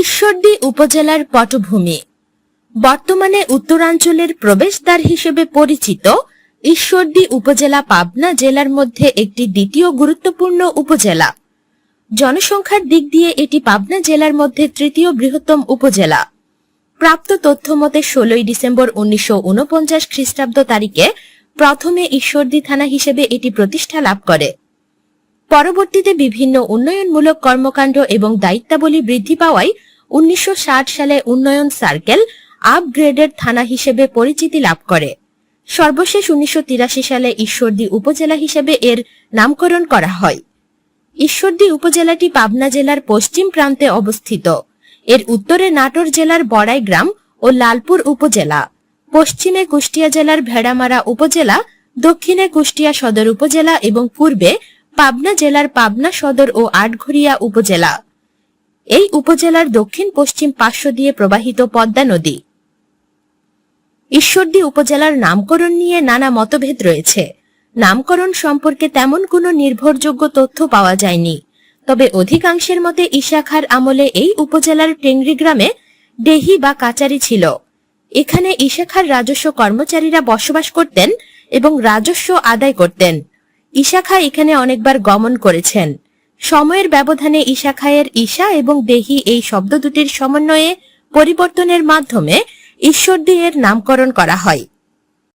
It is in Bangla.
ঈশ্বরদী উপজেলার পটভূমি। বর্তমানে উত্তরাঞ্চলের প্রবেশদ্বার হিসেবে পরিচিত ঈশ্বরদী উপজেলা পাবনা জেলার মধ্যে একটি দ্বিতীয় গুরুত্বপূর্ণ উপজেলা। জনসংখ্যার দিক দিয়ে এটি পাবনা জেলার মধ্যে তৃতীয় বৃহত্তম উপজেলা। প্রাপ্ত তথ্য মতে ষোলোই ডিসেম্বর উনিশশো উনপঞ্চাশ খ্রিস্টাব্দ তারিখে প্রথমে ঈশ্বরদী থানা হিসেবে এটি প্রতিষ্ঠা লাভ করে। পরবর্তীতে বিভিন্ন উন্নয়নমূলক কর্মকাণ্ড এবং দায়িত্বাবলী বৃদ্ধি পাওয়ায় উনিশশো ষাট সালে উন্নয়ন সার্কেল আপগ্রেডেড থানা হিসেবে পরিচিতি লাভ করে। সর্বশেষ উনিশশো তিরাশি সালে ঈশ্বরদী উপজেলা হিসেবে এর নামকরণ করা হয়। ঈশ্বরদী উপজেলাটি পাবনা জেলার পশ্চিম প্রান্তে অবস্থিত। এর উত্তরে নাটোর জেলার বড়াই গ্রাম ও লালপুর উপজেলা। পশ্চিমে কুষ্টিয়া জেলার ভেড়ামারা উপজেলা, দক্ষিণে কুষ্টিয়া সদর উপজেলা এবং পূর্বে পাবনা জেলার পাবনা সদর ও আটঘরিয়া উপজেলা। এই উপজেলার দক্ষিণ পশ্চিম পার্শ্ব দিয়ে প্রবাহিত পদ্মা নদী। ঈশ্বরদী উপজেলার নামকরণ নিয়ে নানা মতভেদ রয়েছে। নামকরণ সম্পর্কে তেমন কোনো নির্ভরযোগ্য তথ্য পাওয়া যায়নি। তবে অধিকাংশের মতে ঈশাখার আমলে এই উপজেলার টেংরি গ্রামে ডেহি বা কাচারি ছিল। এখানে ঈশাখার রাজস্ব কর্মচারীরা বসবাস করতেন এবং রাজস্ব আদায় করতেন। ঈশাখা এখানে অনেকবার গমন করেছেন। সময়ের ব্যবধানে ঈশা খায়ের ঈশা এবং দেহি এই শব্দ দুটির সমন্বয়ে পরিবর্তনের মাধ্যমে ঈশ্বরদী এর নামকরণ করা হয়।